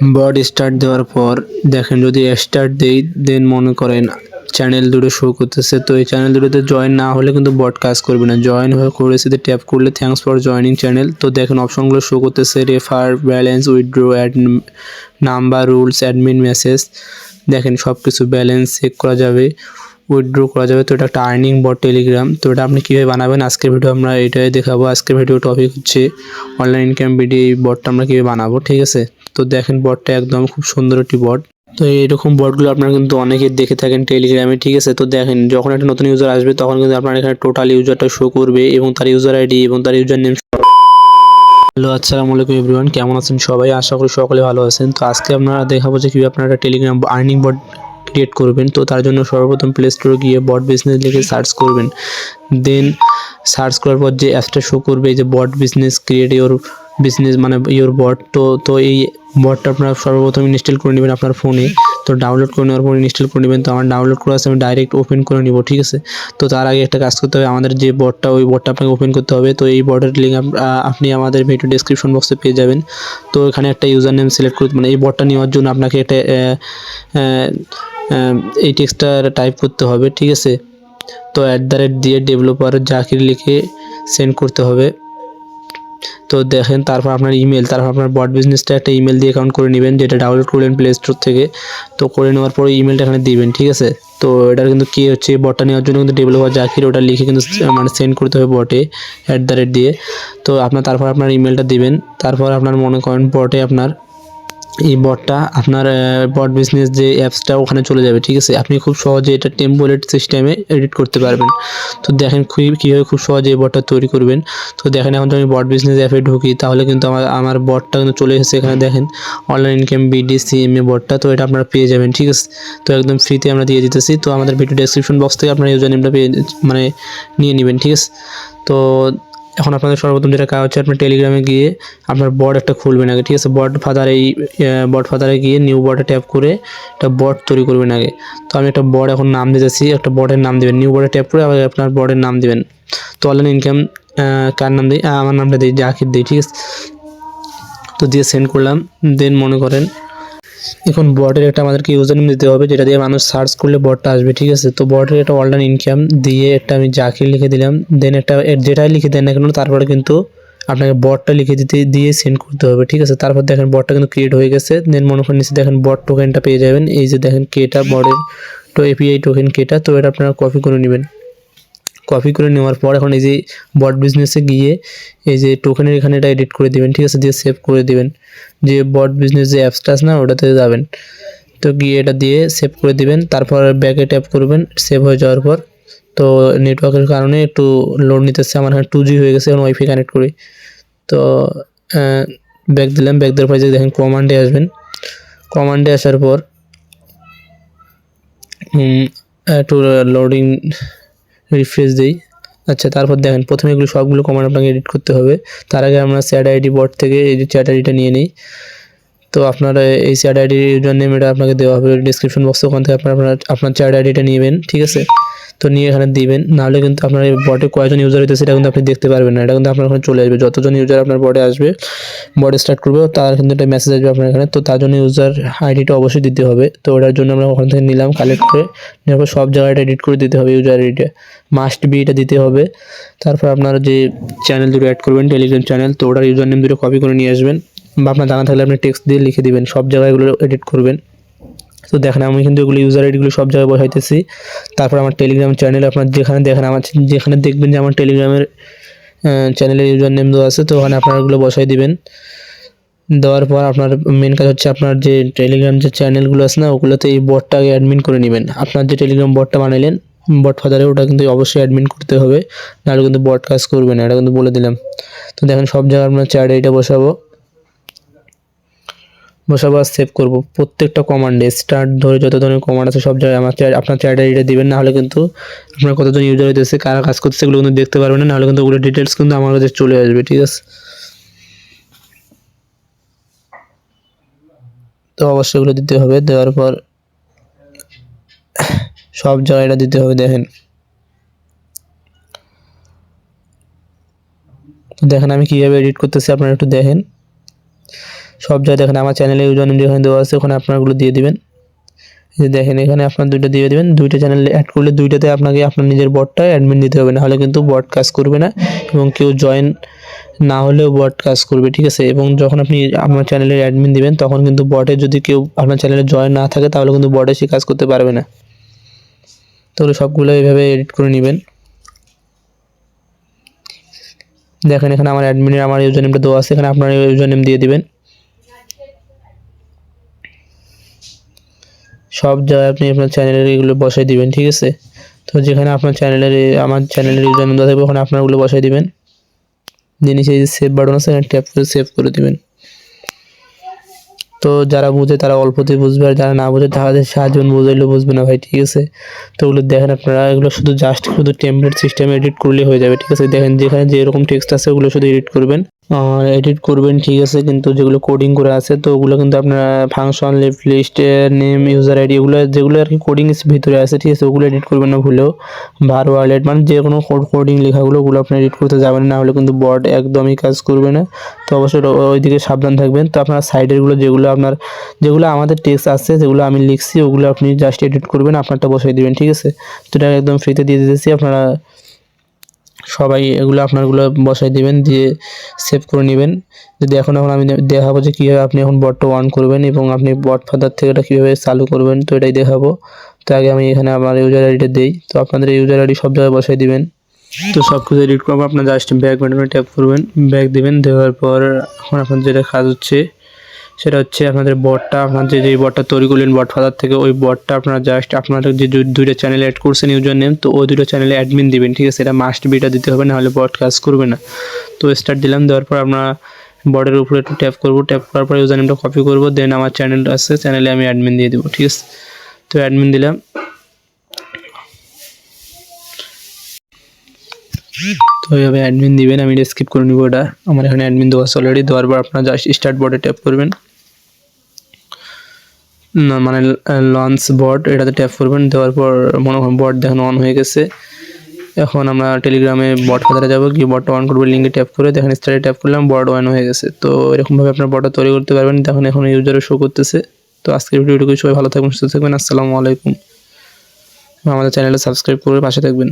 বড start দেওয়ার পর দেখেন যদি স্টার্ট দেই দেন মনে করেন চ্যানেল দুটো শো করতেছে। তো এই চ্যানেল দুটোতে জয়েন না হলে কিন্তু বট কাজ করবে না। জয়েন হয়ে করেছে ট্যাপ করলে থ্যাঙ্কস ফর জয়নিং চ্যানেল তো দেখেন অপশনগুলো শো করতেছে refer balance withdraw add number rules admin message দেখেন সব কিছু ব্যালেন্স চেক করা যাবে। উইথড্র করা যাবে। তো এটা একটা আর্নিং বট টেলিগ্রাম তো এটা আপনি কীভাবে বানাবেন? আজকের ভিডিও আমরা এটাই দেখাবো। আজকের ভিডিও টপিক হচ্ছে অনলাইন ইনকাম ভিডিও এই বটটা আমরা কীভাবে বানাবো, ঠিক আছে? তো দেখেন বটটা একদম খুব সুন্দর একটি বট তো এইরকম বটগুলো আপনারা কিন্তু অনেকে দেখে থাকেন টেলিগ্রামে ঠিক আছে? তো দেখেন, যখন একটা নতুন ইউজার আসবে, তখন কিন্তু আপনার এখানে টোটাল ইউজারটা শো করবে এবং তার ইউজার আইডি এবং তার ইউজার নেম হ্যালো, আসসালামু আলাইকুম এভরিওয়ান কেমন আছেন সবাই? আশা করি সকলে ভালো আছেন। তো আজকে আপনারা দেখাবো যে কীভাবে আপনারা টেলিগ্রাম আর্নিং বট ক্রিয়েট করবেন, তো তার জন্য সর্বপ্রথম প্লে স্টোরে গিয়ে বট বিজনেস লিখে সার্চ করবেন। দেন সার্চ করার পর যে অ্যাপসটা শো করবে, যে bot business create your business মানে ইওর বট তো তো এই বটটা আপনারা সর্বপ্রথম ইনস্টল করে নেবেন আপনার ফোনে। তো ডাউনলোড করে নেওয়ার পর ইনস্টল করে নেবেন, তো আমার ডাউনলোড করা আছে, আমি ডাইরেক্ট ওপেন করে নিব, ঠিক আছে? তো তার আগে একটা কাজ করতে হবে, আমাদের যে বটটা ওই বটটা আপনাকে ওপেন করতে হবে। তো এই বটের লিঙ্ক আপনি আমাদের ভিডিও ডেসক্রিপশন বক্সে পেয়ে যাবেন। তো এখানে একটা ইউজার নেম সিলেক্ট করতে মানে এই বটটা নেওয়ার জন্য আপনাকে একটা এই টেক্সটটা টাইপ করতে হবে, ঠিক আছে? তো অ্যাট দ্য রেট দিয়ে ডেভেলপার জাকির লিখে সেন্ড করতে হবে। তো দেখেন, তারপর আপনার ইমেল তারপর আপনার বট বিজনেসটা একটা ইমেল দিয়ে অ্যাকাউন্ট করে নেবেন, যেটা ডাউনলোড করলেন প্লে স্টোর থেকে। তো করে নেওয়ার পরে ইমেলটা এখানে দিবেন, ঠিক আছে? তো এটার কিন্তু কী হচ্ছে বটটা নেওয়ার জন্য কিন্তু ডেভেলপার জাকির ওটা লিখে কিন্তু মানে সেন্ড করতে হবে বটে অ্যাট দ্য রেট দিয়ে। তো আপনার, তারপর আপনার ইমেলটা দিবেন, তারপর আপনার মনে করেন বটে আপনার এই বটটা আপনার বট বিজনেস যে অ্যাপসটা ওখানে চলে যাবে, ঠিক আছে? আপনি খুব সহজে এটা টেম্পোলেট সিস্টেমে এডিট করতে পারবেন। তো দেখেন খুবই, কীভাবে খুব সহজে এই বটটা তৈরি করবেন। তো দেখেন, এখন যদি আমি বট বিজনেস অ্যাপে ঢুকি, তাহলে কিন্তু আমার আমার বটটা কিন্তু চলে এসেছে এখানে, দেখেন। Online income BDC M A বটটা তো এটা আপনারা পেয়ে যাবেন, ঠিক আছে? তো একদম ফ্রিতে আমরা দিয়ে দিতেছি। তো আমাদের ভিডিও ডেসক্রিপশন বক্স থেকে আপনার ইউজার নেমটা পেয়ে মানে নিয়ে নেবেন, ঠিক আছে? তো এখন আপনাদের সর্বপ্রথম যেটা কাজ হচ্ছে, আপনার টেলিগ্রামে গিয়ে আপনার বট একটা খুলবেন আগে, ঠিক আছে? বট ফাদার এই বট ফাদারে গিয়ে নিউ বটে ট্যাপ করে একটা বট তৈরি করবেন আগে। তো আমি একটা বট এখন নাম দিতেছি একটা বটের নাম দিবেন। নিউ বটে ট্যাপ করে আবার আপনার বটের নাম দিবেন। তো অনলাইন ইনকাম কার নাম দিই? আমার নামটা দিই, জাকির দিই, ঠিক আছে? তো দিয়ে সেন্ড করলাম দেন মনে করেন এখন বটের একটা আমাদেরকে ইউজার নেম দিতে হবে, যেটা দিয়ে মানুষ সার্চ করলে বটটা আসবে, ঠিক আছে? তো বটের একটা অনলাইন ইনকাম দিয়ে একটা আমি জাকির লিখে দিলাম দেন একটা যেটাই লিখে দেন না কেন, তারপরে কিন্তু আপনাকে বটটা লিখে দিতে, দিয়ে সেন্ড করতে হবে, ঠিক আছে? তারপর দেখেন বটটা কিন্তু ক্রিয়েট হয়ে গেছে দেন মনে করেন নিচে দেখেন বট টোকেনটা পেয়ে যাবেন, এই যে দেখেন কেটা বটের তো এপিআই টোকেন কেটা তো এটা আপনারা কপি করে নেবেন। কপি করে নেওয়ার পর এখন এই যে বট বিজনেসে গিয়ে এই যে টোকেনের এখানে এটা এডিট করে দিবেন, ঠিক আছে? দিয়ে সেভ করে দেবেন। যে বট বিজনেস যে অ্যাপসটা আছে না, ওটাতে যাবেন। তো গিয়ে এটা দিয়ে সেভ করে দিবেন। তারপর ব্যাকে ট্যাপ করবেন সেভ হয়ে যাওয়ার পর। তো নেটওয়ার্কের কারণে একটু লোড নিতেছে। আমার এখানে টু জি হয়ে গেছে, এখন ওয়াইফাই কানেক্ট করি। তো ব্যাক দিলাম। ব্যাক দেওয়ার পর যে দেখেন কমান্ডে আসবেন। কমান্ডে আসার পর একটু লোডিং রিফ্রেশ দিই। আচ্ছা তারপর দেখেন, প্রথমে এগুলো সবগুলো কমান্ড আপনাকে এডিট করতে হবে। তার আগে আমরা চ্যাট আইডি বট থেকে এই যে চ্যাট আইডিটা নিয়ে নিই। তো আপনার এই চ্যাট আইডির ইউজার নেম এটা আপনাকে দেওয়া হবে ডিসক্রিপশন বক্সে ওখান থেকে আপনার আপনার আপনার চ্যাট আইডিটা নেবেন, ঠিক আছে? তো নিয়ে এখানে দিবেন, নাহলে কিন্তু আপনার বটে কয়জন ইউজার হইতেছে সেটা কিন্তু আপনি দেখতে পারবেন না, এটা কিন্তু আপনার ওখানে চলে আসবে। যতজন ইউজার আপনার বটে আসবে বটে স্টার্ট করবে, তার কিন্তু একটা মেসেজ আসবে আপনার এখানে, তো তার জন্য ইউজার আইডিটা অবশ্যই দিতে হবে। তো ওটার জন্য আমরা ওখান থেকে নিলাম কালেক্ট করে নেওয়ার পর সব জায়গায় এডিট করে দিতে হবে ইউজার আইডিটা মাস্ট বি এটা দিতে হবে। তারপর আপনার যে চ্যানেল দুটো অ্যাড করবেন টেলিগ্রাম চ্যানেল তো ওটার ইউজার নেম দুটো কপি করে নিয়ে আসবেন। বা আপনার জানা থাকলে আপনি টেক্সট দিয়ে লিখে দিবেন, সব জায়গায় এগুলো এডিট করবেন। তো দেখেন, আমি কিন্তু এগুলো ইউজার আইডিগুলো সব জায়গায় বসাইতেছি। তারপর আমার টেলিগ্রাম চ্যানেল আপনার যেখানে দেখেন, আমার যেখানে দেখবেন যে আমার টেলিগ্রামের চ্যানেলের ইউজার নেম দেওয়া আছে, তো ওখানে আপনারা এগুলো বসাই দিবেন। দেওয়ার পর আপনার মেন কাজ হচ্ছে আপনার যে টেলিগ্রাম যে চ্যানেলগুলো আছে না, ওগুলোতে এই বটটাকে অ্যাডমিন করে নেবেন। আপনার যে টেলিগ্রাম বটটা বানাইলেন বট ফাদারে ওটা কিন্তু অবশ্যই অ্যাডমিন করতে হবে, নাহলে কিন্তু বট কাজ করবে না, এটা কিন্তু বলে দিলাম। তো দেখেন, সব জায়গায় আপনার চ্যাট আইডিটা বসাবো। বসাবো আর সেভ করব। প্রত্যেকটা কমান্ডে স্টার্ট ধরে যত ধরনের কমান্ড আছে সব জায়গায় আমার আপনার চ্যাট আইডিটা দিবেন, নাহলে কিন্তু আপনার কতজন ইউজার হইতেছে, কারা কাজ করতেছে এগুলো কিন্তু দেখতে পারবেন না, নাহলে কিন্তু ওগুলো ডিটেলস কিন্তু আমার কাছে চলে আসবে, ঠিক আছে? তো অবশ্যই এগুলো দিতে হবে, দেওয়ার পর সব জায়গায় এটা দিতে হবে, দেখেন। দেখেন আমি কীভাবে এডিট করতেছি, আপনারা একটু দেখেন। সব জায়গায় দেখেন, আমার চ্যানেলে ইউজার নেম যেখানে দেওয়া আছে, ওখানে আপনারগুলো দিয়ে দিবেন। যে দেখেন, এখানে আপনার দুইটা দিয়ে দিবেন। দুইটা চ্যানেল অ্যাড করলে দুইটাতে আপনাকে আপনার নিজের বটটা অ্যাডমিন দিতে হবে, নাহলে কিন্তু বট কাজ করবে না এবং কেউ জয়েন না হলেও বট কাজ করবে, ঠিক আছে? এবং যখন আপনি আপনার চ্যানেলের অ্যাডমিন দিবেন, তখন কিন্তু বটে যদি কেউ আপনার চ্যানেলে জয়েন না থাকে, তাহলে কিন্তু বটে সে কাজ করতে পারবে না। তাহলে সবগুলো এইভাবে এডিট করে নেবেন। দেখেন, এখানে আমার অ্যাডমিনের আমার ইউজার নেমটা দেওয়া আছে, এখানে আপনার ইউজার নেম দিয়ে দিবেন। সব জায়গায় আপনি আপনার চ্যানেলের এগুলো বসাই দিবেন, ঠিক আছে? তো যেখানে আপনার চ্যানেলের আমার চ্যানেলের ইউজার নেম থাকবে, ওখানে আপনারগুলো বসাই দিবেন। দিয়ে নিচে যে সেভ বাটন আছে এখানে ট্যাপ করে সেভ করে দিবেন। তো যারা বুঝে তারা অল্পতেই বুঝবে, আর যারা না বুঝে তাদের সাহায্য বুঝাইলেও বুঝবে না ভাই, ঠিক আছে? তো ওগুলো দেখেন আপনারা, এগুলো শুধু জাস্ট শুধু টেমপ্লেট সিস্টেমে এডিট করলে হয়ে যাবে, ঠিক আছে? দেখেন যেখানে যে এরকম টেক্সট আছে, ওগুলো শুধু এডিট করবেন। এডিট করবেন, ঠিক আছে, কিন্তু যেগুলো কোডিং করে আছে, তো ওগুলো কিন্তু আপনারা function lift list name user ID এগুলো, যেগুলো আর কি কোডিং ভিতরে আছে, ঠিক আছে, ওগুলো এডিট করবেন না ভুলেও। বার ওয়ালেট মানে যে কোনো কোডিং লেখাগুলো, ওগুলো আপনি এডিট করতে যাবেন, না হলে কিন্তু বড একদমই কাজ করবে না। তো অবশ্যই ওইদিকে সাবধান থাকবেন। তো আপনার সাইডেরগুলো যেগুলো আপনার, যেগুলো আমাদের টেক্সট আছে, যেগুলো আমি লিখছি, ওগুলো আপনি জাস্ট এডিট করবেন, আপনারটা বসাই দিবেন, ঠিক আছে? তো এটা একদম ফ্রিতে দিয়ে দিতেছি, আপনারা সবাই এগুলো আপনারগুলো বসাই দিবেন, দিয়ে সেভ করে নেবেন। যদি এখন এখন আমি দেখাবো যে কীভাবে আপনি এখন বটটা অন করবেন এবং আপনি বট ফাদার থেকে এটা কীভাবে চালু করবেন, তো এটাই দেখাবো। তো আগে আমি এখানে আমার ইউজার আইডিটা দিই। তো আপনাদের ইউজার আইডি সব জায়গায় বসাই দিবেন। তো সব কিছু এডিট করব, আপনার জাস্ট ব্যাক বাটনে ট্যাপ করবেন। ব্যাক দিবেন, দেওয়ার পর এখন আপনার যেটা কাজ হচ্ছে সেটা হচ্ছে আপনাদের বটটা আপনাদের যে বটটা তৈরি করলেন বট ফাদার থেকে, ওই বটটা আপনারা জাস্ট আপনাদের যে দুইটা চ্যানেলে অ্যাড করছেন ইউজার নেম তো ওই দুটো চ্যানেলে অ্যাডমিন দিবেন, ঠিক আছে? এটা মাস্ট বিটা দিতে হবে নাহলে বট কাজ করবে না। তো স্টার্ট দিলাম, দেওয়ার পর আমরা বর্ডের উপরে একটু ট্যাপ করব ট্যাপ করার পর ইউজার নেমটা কপি করব দেন আমার চ্যানেল আছে চ্যানেলে আমি অ্যাডমিন দিয়ে দেবো, ঠিক আছে? তো অ্যাডমিন দিলাম। তো এইভাবে অ্যাডমিন দিবেন, আমি স্কিপ করে নিব ওটা আমার এখানে অ্যাডমিন দেওয়া আছে অলরেডি দেওয়ার পর আপনারা জাস্ট স্টার্ট বোর্ডে ট্যাপ করবেন। মানে লঞ্চ বট এটাতে ট্যাপ করবেন, দেওয়ার পর মনে হয় বট দেখানো অন হয়ে গেছে। এখন আমরা টেলিগ্রামে বট খাতাটা যাব, গিয়ে বটটা অন করব লিঙ্কে ট্যাপ করে, দেখেন স্টারে ট্যাপ করলাম বট অন হয়ে গেছে। তো এরকমভাবে আপনার বটটা তৈরি করতে পারবেন, দেখুন এখন ইউজারও শো করতেছে। তো আজকের ভিডিওটুকু সবাই ভালো থাকবেন, সুস্থ থাকবেন, আসসালামু আলাইকুম। আমাদের চ্যানেলটা সাবস্ক্রাইব করে পাশে থাকবেন।